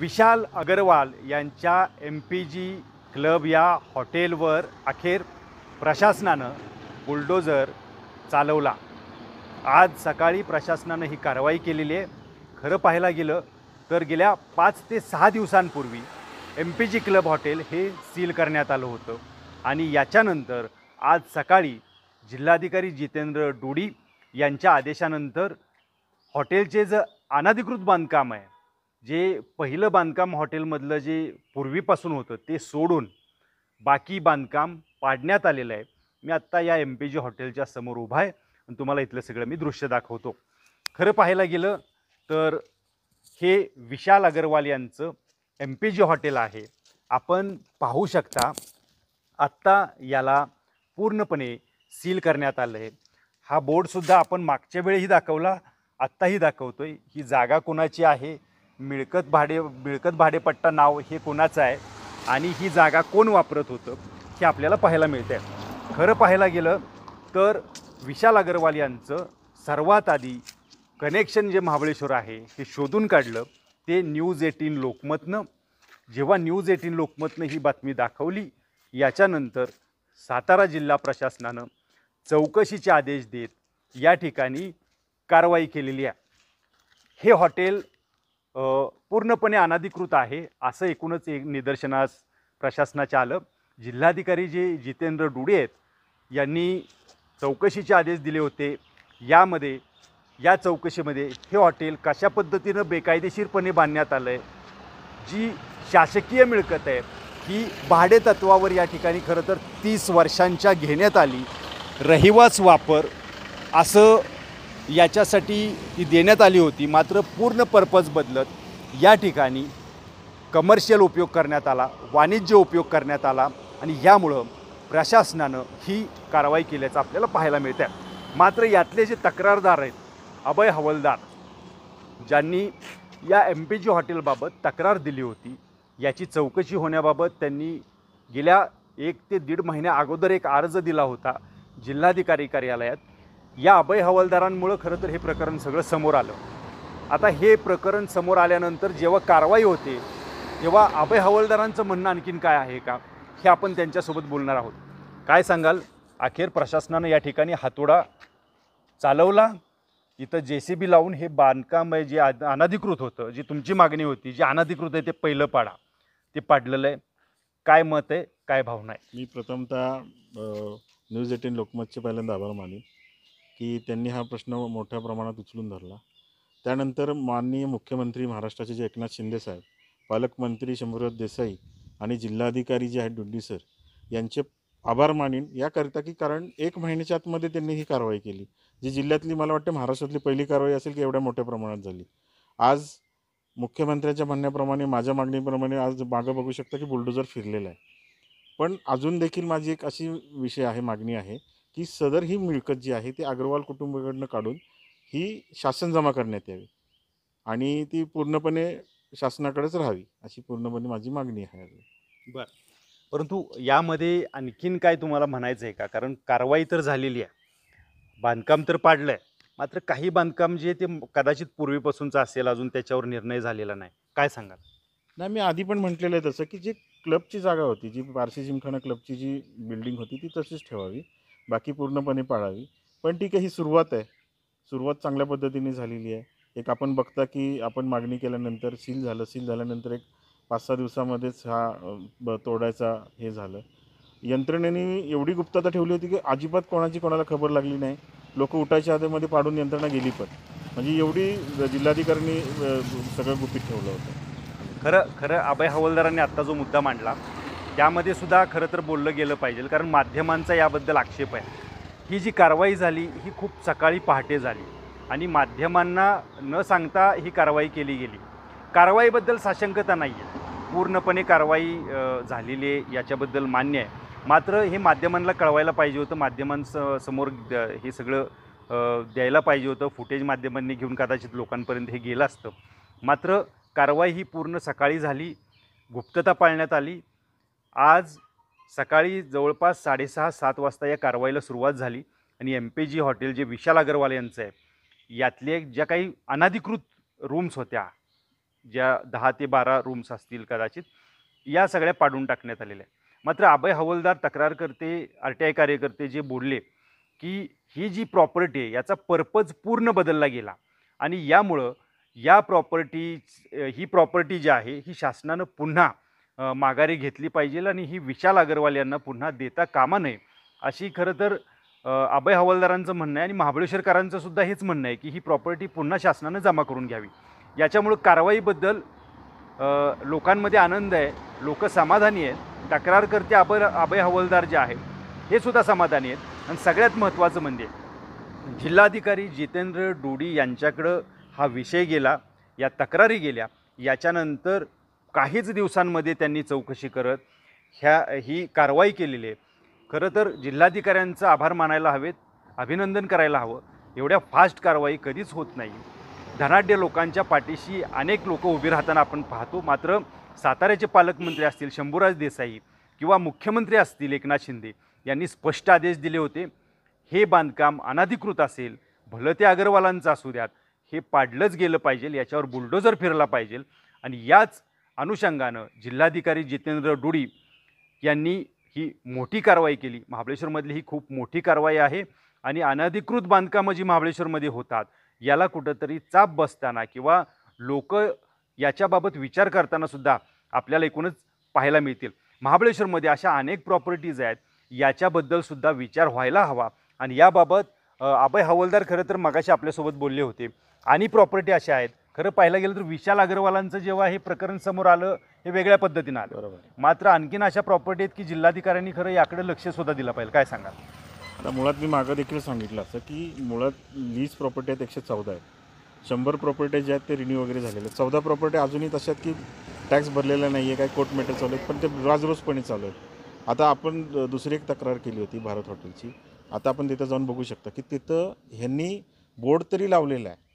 विशाल अगरवाल यांच्या M P G club या हॉटेलवर अखेर प्रशासनानं बुलडोजर चालवला. आज सकाळी प्रशासनानं ही कारवाई केलेली आहे. खरं पाहायला गेलं तर गेल्या पाच ते सहा दिवसांपूर्वी M P G club hotel हे सील करण्यात आलं होतं. आणि याच्यानंतर आज सकाळी जिल्हाधिकारी जितेंद्र डोडी यांच्या आदेशानंतर हॉटेलचे जे अनधिकृत बांधकाम आहे जे पहिलं बांधकाम हॉटेलमधलं जे पूर्वीपासून होतं ते सोडून बाकी बांधकाम पाडण्यात आलेलं आहे. मी आत्ता या एम पी जी हॉटेलच्या समोर उभा आहे आणि तुम्हाला इथलं सगळं मी दृश्य दाखवतो. खरं पाहायला गेलं तर हे विशाल अगरवाल यांचं एम पी जी हॉटेल आहे. आपण पाहू शकता आत्ता याला पूर्णपणे सील करण्यात आलं आहे हा बोर्डसुद्धा आपण मागच्या वेळीही दाखवला आत्ताही दाखवतो आहे ही जागा कोणाची आहे? मिळकत भाडे मिळकत भाडेपट्टा नाव हे कोणाचं आहे? आणि ही जागा कोण वापरत होतं? हे आपल्याला पाहायला मिळतं आहे खरं पाहायला गेलं तर विशाल अगरवाल यांचं सर्वात आधी कनेक्शन जे महाबळेश्वर आहे ते शोधून काढलं. ते न्यूज एटीन लोकमतनं. जेव्हा न्यूज एटीन लोकमतनं ही बातमी दाखवली याच्यानंतर सातारा जिल्हा प्रशासनानं चौकशीचे आदेश देत या ठिकाणी कारवाई केलेली आहे. हे हॉटेल पूर्णपणे अनाधिकृत आहे असं एकूणच एक निदर्शनास प्रशासनाच्या आलं. जिल्हाधिकारी जे जितेंद्र डुडे आहेत यांनी चौकशीचे आदेश दिले होते. यामध्ये या चौकशीमध्ये हे हॉटेल कशा पद्धतीनं बेकायदेशीरपणे बांधण्यात आलं आहे जी शासकीय मिळकत आहे ही भाडे तत्वावर या ठिकाणी खरं तर तीस वर्षांच्या घेण्यात आली. रहिवास वापर असं याच्यासाठी ती देण्यात आली होती. मात्र पूर्ण पर्पज बदलत या ठिकाणी कमर्शियल उपयोग करण्यात आला वाणिज्य उपयोग करण्यात आला आणि यामुळं प्रशासनानं ही कारवाई केल्याचं आपल्याला पाहायला मिळतं आहे मात्र यातले जे तक्रारदार आहेत अभय हवलदार ज्यांनी या एम पी जी हॉटेलबाबत तक्रार दिली होती याची चौकशी होण्याबाबत त्यांनी गेल्या एक ते दीड महिन्या अगोदर एक अर्ज दिला होता जिल्हाधिकारी कार्यालयात. या अभय हवालदारांमुळं खरं तर हे प्रकरण सगळं समोर आलं. आता हे प्रकरण समोर आल्यानंतर जेव्हा कारवाई होते तेव्हा अभय हवालदारांचं म्हणणं आणखीन काय आहे का? हे आपण त्यांच्यासोबत बोलणार आहोत. काय सांगाल? अखेर प्रशासनानं या ठिकाणी हातोडा चालवला. इथं जे सी बी लावून हे बांधकाम आहे जे आ अनधिकृत होतं जी तुमची मागणी होती जे अनधिकृत आहे ते पहिलं पाडा. ते पाडलेलं आहे. काय मत आहे? काय भावना आहे? मी प्रथमतः न्यूज एटीन लोकमतचे पहिल्यांदा आभार मानेन. की त्यांनी हा प्रश्न मोठ्या प्रमाणात उचलून धरला. त्यानंतर माननीय मुख्यमंत्री महाराष्ट्राचे जे एकनाथ शिंदे साहेब पालकमंत्री शंभूराज देसाई आणि जिल्हाधिकारी जे आहेत डुड्डी सर यांचे आभार मानीन. याकरिता की कारण एक महिन्याच्या आतमध्ये त्यांनी ही कारवाई केली. जी जिल्ह्यातली मला वाटते महाराष्ट्रातली पहिली कारवाई असेल की एवढ्या मोठ्या प्रमाणात झाली. आज मुख्यमंत्र्यांच्या म्हणण्याप्रमाणे माझ्या मागणीप्रमाणे आज मागं बघू शकता की बुलडोजर फिरलेला आहे. पण अजून देखील माझी एक अशी विषय आहे मागणी आहे की सदर ही मिळकत जी आहे ती अग्रवाल कुटुंबाकडनं काढून ही शासन जमा करण्यात यावी. आणि ती पूर्णपणे शासनाकडेच राहावी अशी पूर्णपणे माझी मागणी आहे. परंतु यामध्ये आणखीन काय तुम्हाला म्हणायचं आहे का? कारण कारवाई तर झालेली आहे. बांधकाम तर पाडलं आहे मात्र काही बांधकाम जे ते कदाचित पूर्वीपासूनचं असेल अजून त्याच्यावर निर्णय झालेला नाही. काय सांगाल? नाही मी आधी पण म्हटलेलं आहे तसं की जी क्लबची जागा होती जी पारसी जिमखाना क्लबची जी बिल्डिंग होती ती तशीच ठेवावी. बाकी पूर्णपणे पाळावी. पण ठीक आहे ही सुरुवात आहे. सुरुवात चांगल्या पद्धतीने झालेली आहे. एक आपण बघता की आपण मागणी केल्यानंतर सील झालं. सील झाल्यानंतर एक पाच सहा दिवसामध्येच हा ब तोडायचा हे झालं. यंत्रणेने एवढी गुप्तता ठेवली होती की अजिबात कोणाची कोणाला खबर लागली नाही. लोक उठायच्या आधीमध्ये पाडून यंत्रणा गेली पण. म्हणजे एवढी जिल्हाधिकाऱ्यांनी सगळं गुपित ठेवलं होतं. खरं खरं अभय हवालदारांनी आत्ता जो मुद्दा मांडला त्यामध्ये सुद्धा खरं तर बोललं गेलं पाहिजे कारण माध्यमांचा याबद्दल आक्षेप आहे. ही जी कारवाई झाली ही खूप सकाळी पहाटे झाली आणि माध्यमांना न सांगता ही कारवाई केली गेली. कारवाईबद्दल साशंकता नाही आहे पूर्णपणे कारवाई झालेली आहे याच्याबद्दल मान्य आहे. मात्र हे माध्यमांना कळवायला पाहिजे होतं माध्यमांस समोर द- हे सगळं द्यायला पाहिजे होतं. फुटेज माध्यमांनी घेऊन कदाचित लोकांपर्यंत हे गेलं असतं. मात्र कारवाई ही पूर्ण सकाळी झाली गुप्तता पाळण्यात आली. आज सकाळी जवळपास साडेसहा सात वाजता या कारवाईला सुरुवात झाली आणि एम पी जी हॉटेल जे विशाल अगरवाल यांचं आहे यातले ज्या काही अनाधिकृत रूम्स होत्या ज्या दहा ते बारा रूम्स असतील कदाचित या सगळ्या पाडून टाकण्यात आलेल्या आहे मात्र अभय हवलदार तक्रार करते आर टी आय कार्यकर्ते जे बोलले की ही जी प्रॉपर्टी आहे याचा पर्पज पूर्ण बदलला गेला आणि यामुळं या प्रॉपर्टी ही प्रॉपर्टी जी आहे ही शासनानं पुन्हा माघारी घेतली पाहिजे आणि ही विशाल अग्रवाल यांना पुन्हा देता कामा नये. अशी खरं तर अभय हवालदारांचं म्हणणं आहे आणि महाबळेश्वरकरांचं सुद्धा हेच म्हणणं आहे की ही प्रॉपर्टी पुन्हा शासनानं जमा करून घ्यावी. याच्यामुळं कारवाईबद्दल लोकांमध्ये आनंद आहे लोक समाधानी आहेत. तक्रारकर्ते अभय अभय हवालदार जे आहेत हे सुद्धा समाधानी आहेत. आणि सगळ्यात महत्त्वाचं म्हणजे जिल्हाधिकारी जितेंद्र डोडी यांच्याकडं हा विषय गेला या तक्रारी गेल्या. याच्यानंतर काहीच दिवसांमध्ये त्यांनी चौकशी करत ह्या ही कारवाई केलेली आहे. खरं तर जिल्हाधिकाऱ्यांचं आभार मानायला हवेत अभिनंदन करायला हवं. एवढ्या फास्ट कारवाई कधीच होत नाही. धनाढ्य लोकांच्या पाठीशी अनेक लोक उभी राहताना आपण पाहतो. मात्र साताऱ्याचे पालकमंत्री असतील शंभूराज देसाई किंवा मुख्यमंत्री असतील एकनाथ शिंदे यांनी स्पष्ट आदेश दिले होते हे बांधकाम अनाधिकृत असेल भलं ते अग्रवालांचं असू द्यात. हे पाडलंच गेलं पाहिजे याच्यावर बुलडोजर फिरला पाहिजे आणि याच अनुषंगानं जिल्हाधिकारी जितेंद्र डुडी यांनी ही मोठी कारवाई केली. महाबळेश्वरमधली ही खूप मोठी कारवाई आहे आणि अनधिकृत बांधकामं जी महाबळेश्वरमध्ये होतात याला कुठंतरी चाप बसताना किंवा लोक याच्याबाबत विचार करताना सुद्धा आपल्याला एकूणच पाहायला मिळतील. महाबळेश्वरमध्ये अशा अनेक प्रॉपर्टीज आहेत याच्याबद्दल सुद्धा विचार व्हायला हवा आणि याबाबत अभय हवालदार खरं तर मगाशी आपल्यासोबत बोलले होते. आणि प्रॉपर्टी अशा आहेत खरं पाहायला गेलं तर विशाल अग्रवालांचं जेव्हा हे प्रकरण समोर आलं हे वेगळ्या पद्धतीनं आलं. बरोबर. मात्र आणखीन अशा प्रॉपर्टी आहेत की जिल्हाधिकाऱ्यांनी खरं याकडे लक्ष सुद्धा दिलं पाहिजे. काय सांगाल? आता मुळात मी मागं देखील सांगितलं असं की मुळात लीज प्रॉपर्टी आहेत एकशे चौदा आहेत. शंभर प्रॉपर्टी ज्या आहेत ते रिन्यू वगैरे झालेले आहेत. चौदा प्रॉपर्टी अजूनही तशा आहेत की टॅक्स भरलेला नाही आहे काही कोर्ट मेटर चालू आहेत पण ते राजरोजपणे चालू आहेत. आता आपण दुसरी एक तक्रार केली होती भारत हॉटेलची. आता आपण तिथं जाऊन बघू शकता की तिथं ह्यांनी बोर्ड तरी लावलेला आहे.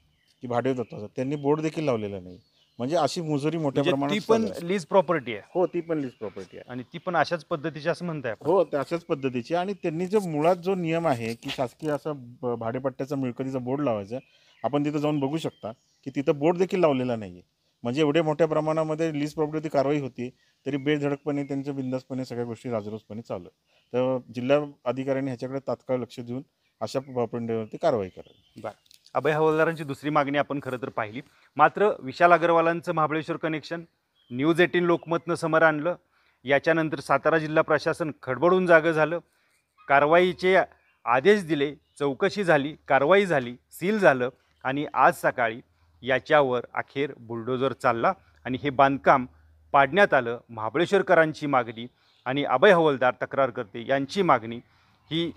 की भाडे दत्ताचं त्यांनी बोर्ड देखील लावलेला नाही. म्हणजे अशी मुजुरी मोठ्या म्हणजे प्रमाणात ती पण चालू आहे. लीज प्रॉपर्टी आहे. हो ती पण लीज प्रॉपर्टी आहे. आणि ती पण अशाच पद्धतीची असं म्हणताय आपण. हो अशाच पद्धतीची आणि त्यांनी जो मुळात जो नियम आहे की शासकीय असा ब- भाडेपट्ट्याचा मिळकतीचा बोर्ड लावायचा आपण तिथं जाऊन बघू शकता की तिथं बोर्ड देखील लावलेला नाही आहे म्हणजे एवढ्या मोठ्या प्रमाणामध्ये लीज प्रॉपर्टी कारवाई होती तरी बेधडकपणे त्यांच्या बिंदासपणे सगळ्या गोष्टी राजरोसपणे चालू आहे तर जिल्हा अधिकाऱ्यांनी ह्याच्याकडे तात्काळ लक्ष देऊन अशा प्रॉपर्टीवरती कारवाई करावी. अभय हवालदारांची दुसरी मागणी आपण खरं तर पाहिली. मात्र विशाल अग्रवालांचं महाबळेश्वर कनेक्शन न्यूज एटीन लोकमतनं समोर आणलं. याच्यानंतर सातारा जिल्हा प्रशासन खडबडून जागं झालं. कारवाईचे आदेश दिले चौकशी झाली कारवाई झाली सील झालं आणि आज सकाळी याच्यावर अखेर बुलडोजर चालला आणि हे बांधकाम पाडण्यात आलं महाबळेश्वरकरांची मागणी आणि अभय हवलदार तक्रार करते यांची मागणी ही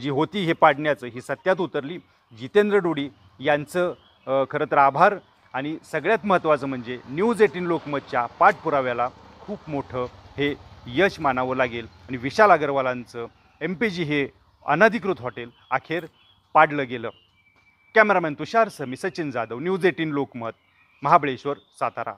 जी होती हे पाडण्याचं ही सत्यात उतरली. जितेंद्र डोडी यांचं खरं तर आभार. आणि सगळ्यात महत्त्वाचं म्हणजे न्यूज एटीन लोकमतच्या पाठपुराव्याला खूप मोठं हे यश मानावं लागेल. आणि विशाल अग्रवालांचं एम पी जी हे अनधिकृत हॉटेल अखेर पाडलं गेलं. Cameraman Tushar Sami Sachin Jadhav news eighteen Lokmat Mahabaleshwar Satara.